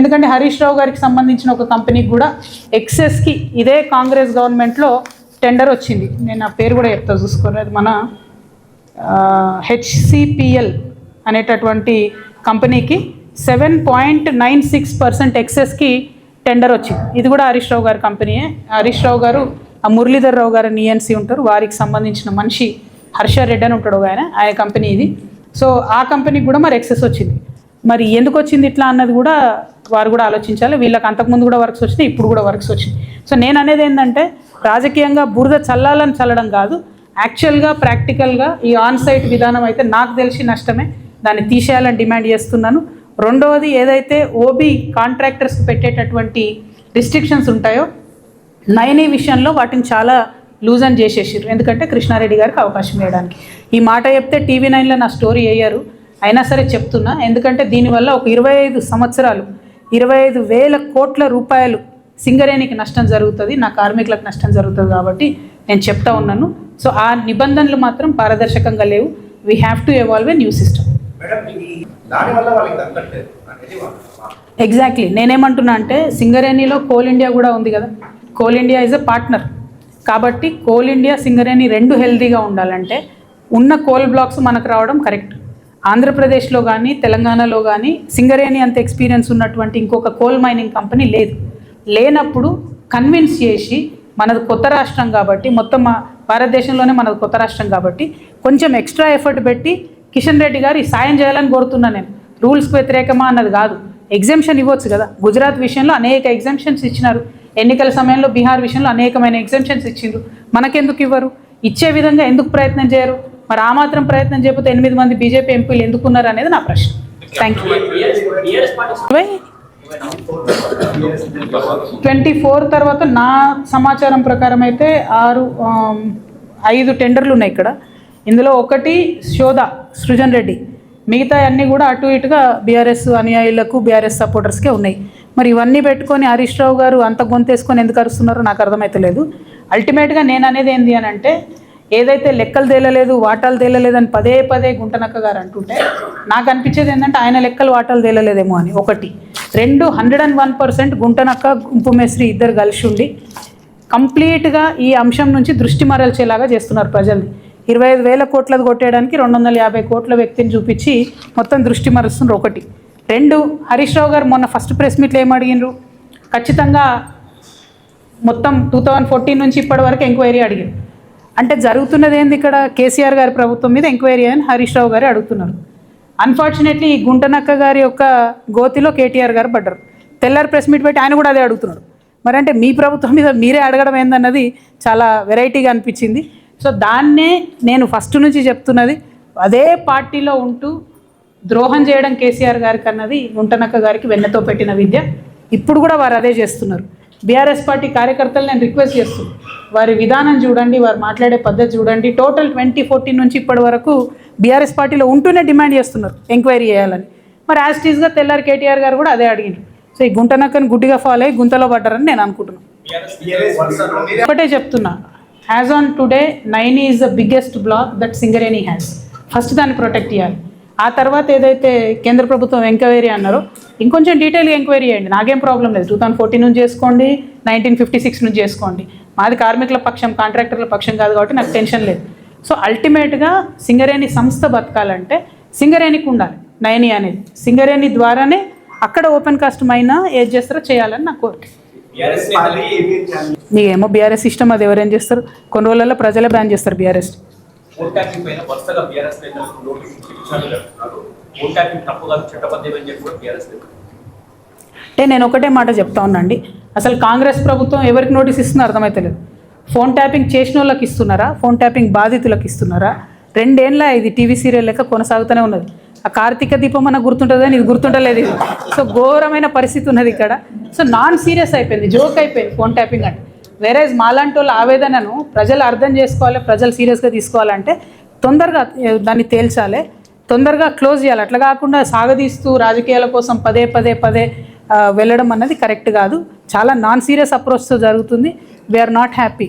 ఎందుకంటే హరీష్ రావు గారికి సంబంధించిన ఒక కంపెనీకి కూడా ఎక్సెస్కి ఇదే కాంగ్రెస్ గవర్నమెంట్లో టెండర్ వచ్చింది. నేను ఆ పేరు కూడా చెప్తా చూసుకోండి. అది మన హెచ్సిపిఎల్ అనేటటువంటి కంపెనీకి seven point nine six percent ఎక్సెస్కి tender వచ్చింది. ఇది కూడా హరీష్ రావు గారి కంపెనీయే హరీష్ రావు గారు ఆ మురళీధర్ రావు గారు నియన్సీ ఉంటారు. వారికి సంబంధించిన మనిషి హర్ష రెడ్డి అని ఉంటాడు ఆయన. ఆయన కంపెనీ ఇది. సో ఆ కంపెనీకి కూడా మరి ఎక్సెస్ వచ్చింది. మరి ఎందుకు వచ్చింది ఇట్లా అన్నది కూడా వారు కూడా ఆలోచించాలి. వీళ్ళకి అంతకుముందు కూడా వర్క్స్ వచ్చినాయి ఇప్పుడు కూడా వర్క్స్ వచ్చినాయి. సో నేను అనేది ఏంటంటే రాజకీయంగా బురద చల్లాలని చల్లడం కాదు. యాక్చువల్గా ప్రాక్టికల్గా ఈ ఆన్ సైట్ విధానం అయితే నాకు తెలిసి నష్టమే. దాన్ని తీసేయాలని డిమాండ్ చేస్తున్నాను. రెండవది ఏదైతే ఓబీ కాంట్రాక్టర్స్కి పెట్టేటటువంటి రిస్ట్రిక్షన్స్ ఉంటాయో నైనీ విషయంలో వాటిని చాలా లూజ్ అని చేసేసారు ఎందుకంటే కృష్ణారెడ్డి గారికి అవకాశం ఇవ్వడానికి. ఈ మాట చెప్తే టీవీ నైన్లో నా స్టోరీ అయ్యారు. అయినా సరే చెప్తున్నా ఎందుకంటే దీనివల్ల ఒక ఇరవై ఐదు సంవత్సరాలు ఇరవై ఐదు వేల కోట్ల రూపాయలు సింగరేణికి నష్టం జరుగుతుంది నా కార్మికులకు నష్టం జరుగుతుంది కాబట్టి నేను చెప్తా ఉన్నాను. సో ఆ నిబంధనలు మాత్రం పారదర్శకంగా లేవు. We have to evolve a new system. Exactly నేనేమంటున్నా అంటే సింగరేణిలో కోల్ ఇండియా కూడా ఉంది కదా. Coal India is a partner కాబట్టి కోల్ ఇండియా సింగరేణి రెండు హెల్తీగా ఉండాలంటే ఉన్న కోల్ బ్లాక్స్ మనకు రావడం కరెక్ట్ ఆంధ్రప్రదేశ్లో కానీ తెలంగాణలో కానీ సింగరేణి అంత ఎక్స్పీరియన్స్ ఉన్నటువంటి ఇంకొక కోల్ మైనింగ్ కంపెనీ లేదు. లేనప్పుడు కన్విన్స్ చేసి మనది కొత్త రాష్ట్రం కాబట్టి మొత్తం మా భారతదేశంలోనే మనది కొత్త రాష్ట్రం కాబట్టి కొంచెం ఎక్స్ట్రా ఎఫర్ట్ పెట్టి కిషన్ రెడ్డి గారు ఈ సాయం చేయాలని కోరుతున్నా నేను. రూల్స్కి వ్యతిరేకమా అన్నది కాదు. ఎగ్జామ్షన్ ఇవ్వచ్చు కదా. గుజరాత్ విషయంలో అనేక ఎగ్జామ్షన్స్ ఇచ్చినారు. ఎన్నికల సమయంలో బీహార్ విషయంలో అనేకమైన ఎగ్జామ్షన్స్ ఇచ్చిండ్రు. మనకెందుకు ఇవ్వరు? ఇచ్చే విధంగా ఎందుకు ప్రయత్నం చేయరు? మరి ఆ మాత్రం ప్రయత్నం చేయకపోతే ఎనిమిది మంది బీజేపీ ఎంపీలు ఎందుకున్నారు అనేది నా ప్రశ్న. థ్యాంక్ యూ ట్వంటీ ఫోర్ తర్వాత నా సమాచారం ప్రకారం అయితే ఆరు ఐదు టెండర్లు ఉన్నాయి ఇక్కడ. ఇందులో ఒకటి శోధ సృజన్ రెడ్డి. మిగతా అన్నీ కూడా అటు ఇటుగా బీఆర్ఎస్ అనుయాయులకు బీఆర్ఎస్ సపోర్టర్స్కే ఉన్నాయి. మరి ఇవన్నీ పెట్టుకొని హరీష్ రావు గారు అంత గొంతేసుకొని ఎందుకు అరుస్తున్నారో నాకు అర్థమైతలేదు. అల్టిమేట్గా నేను అనేది ఏంటి అని అంటే ఏదైతే లెక్కలు తేలలేదు వాటాలు తేలలేదు అని పదే పదే గుంటనక్క గారు అంటుంటే నాకు అనిపించేది ఏంటంటే ఆయన లెక్కలు వాటాలు తేలలేదేమో అని. ఒకటి. రెండు హండ్రెడ్ అండ్ వన్ పర్సెంట్ గుంటనక్క గుంపుమేశ్రీ ఇద్దరు కలిసి ఉండి కంప్లీట్గా ఈ అంశం నుంచి దృష్టి మరల్చేలాగా చేస్తున్నారు ప్రజల్ని. ఇరవై ఐదు వేల కోట్లది కొట్టేయడానికి రెండు వందల యాభై కోట్ల వ్యక్తిని చూపించి మొత్తం దృష్టి మరుస్తున్నారు ఒకటి. రెండు హరీష్ రావు గారు మొన్న ఫస్ట్ ప్రెస్ మీట్లో ఏం ఖచ్చితంగా మొత్తం టూ థౌజండ్ ఫోర్టీన్ నుంచి ఇప్పటి వరకు ఎంక్వైరీ అడిగారు అంటే జరుగుతున్నది ఏంది ఇక్కడ? కేసీఆర్ గారి ప్రభుత్వం మీద ఎంక్వైరీ అని హరీష్ రావు గారు అడుగుతున్నారు. అన్ఫార్చునేట్లీ ఈ గుంటనక్క గారి యొక్క గోతిలో కేటీఆర్ గారు పడ్డారు. తెల్లారి ప్రెస్ మీట్ పెట్టి ఆయన కూడా అదే అడుగుతున్నాడు. మరి అంటే మీ ప్రభుత్వం మీద మీరే అడగడం ఏందన్నది చాలా వెరైటీగా అనిపించింది. సో దాన్నే నేను ఫస్ట్ నుంచి చెప్తున్నది. అదే పార్టీలో ఉంటూ ద్రోహం చేయడం కేసీఆర్ గారికి అన్నది గుంటనక్క గారికి వెన్నతో పెట్టిన విద్య. ఇప్పుడు కూడా వారు అదే చేస్తున్నారు. బీఆర్ఎస్ పార్టీ కార్యకర్తలు నేను రిక్వెస్ట్ చేస్తున్నాను వారి విధానం చూడండి వారు మాట్లాడే పద్ధతి చూడండి. టోటల్ ట్వంటీ ఫోర్టీన్ నుంచి ఇప్పటి వరకు బీఆర్ఎస్ పార్టీలో ఉంటూనే డిమాండ్ చేస్తున్నారు ఎంక్వైరీ చేయాలని. మరి యాజ్ టీజ్గా తెల్లారి కేటీఆర్ గారు కూడా అదే అడిగిండ్రు. సో ఈ గుంటనక్కని గుడ్డిగా ఫాలో అయ్యి గుంతలో పడ్డారని నేను అనుకుంటున్నాను. ఒకటే చెప్తున్నా as on today nine is the biggest block that Singareni has first దాన్ని ప్రొటెక్ట్ చేయాలి. ఆ తర్వాత ఏదైతే కేంద్ర ప్రభుత్వం ఎంక్వైరీ అన్నారో ఇంకొంచెం డీటెయిల్గా ఎంక్వైరీ చేయండి. నాకేం ప్రాబ్లం లేదు. టూ థౌసండ్ ఫోర్టీన్ నుంచి చేసుకోండి నైన్టీన్ ఫిఫ్టీ సిక్స్ నుంచి చేసుకోండి. మాది కార్మికుల పక్షం కాంట్రాక్టర్ల పక్షం కాదు కాబట్టి నాకు టెన్షన్ లేదు. సో అల్టిమేట్గా సింగరేణి సంస్థ బతకాలంటే సింగరేణికి ఉండాలి. నైని అనేది. సింగరేణి ద్వారానే అక్కడ ఓపెన్ కాస్ట్ మైనా ఏది చేస్తారో చేయాలని నా కోరిక? నీకేమో బీఆర్ఎస్ ఇష్టం అది ఎవరేం చేస్తారు? కొన్ని రోజులలో ప్రజలే బ్యాన్ చేస్తారు బీఆర్ఎస్ ఓట్ ట్యాపింగ్ పైన వరుసగా బీఆర్ఎస్ నేతలకు నోటీసులు పిటిషన్లు పెడుతున్నారు ఓట్ ట్యాపింగ్ చట్టబద్ధం అని చెప్పి కూడా బీఆర్ఎస్ నేతలు అంటే నేను ఒకటే మాట చెప్తా ఉన్నాండి అసలు కాంగ్రెస్ ప్రభుత్వం ఎవరికి నోటీస్ ఇస్తుందో అర్థమైతలేదు. ఫోన్ ట్యాపింగ్ చేసిన వాళ్ళకి ఇస్తున్నారా? ఫోన్ ట్యాపింగ్ బాధితులకు ఇస్తున్నారా? రెండేళ్ళ ఇది టీవీ సీరియల్ లెక్క కొనసాగుతూనే ఉన్నది. ఆ కార్తీక దీపం అన్న గుర్తుంటుంది? అని ఇది గుర్తుంటలేదు ఇది. సో ఘోరమైన పరిస్థితి ఉన్నది ఇక్కడ. సో నాన్ సీరియస్ అయిపోయింది. జోక్ అయిపోయింది ఫోన్ ట్యాపింగ్ అంటే. వేరే మాలాంటి వాళ్ళ ఆవేదనను ప్రజలు అర్థం చేసుకోవాలి ప్రజలు సీరియస్గా తీసుకోవాలంటే తొందరగా దాన్ని తేల్చాలి. తొందరగా క్లోజ్ చేయాలి. అట్లా కాకుండా సాగదీస్తూ రాజకీయాల కోసం పదే పదే పదే వెళ్ళడం అన్నది కరెక్ట్ కాదు. చాలా నాన్ సీరియస్ అప్రోచ్తో జరుగుతుంది. We are not happy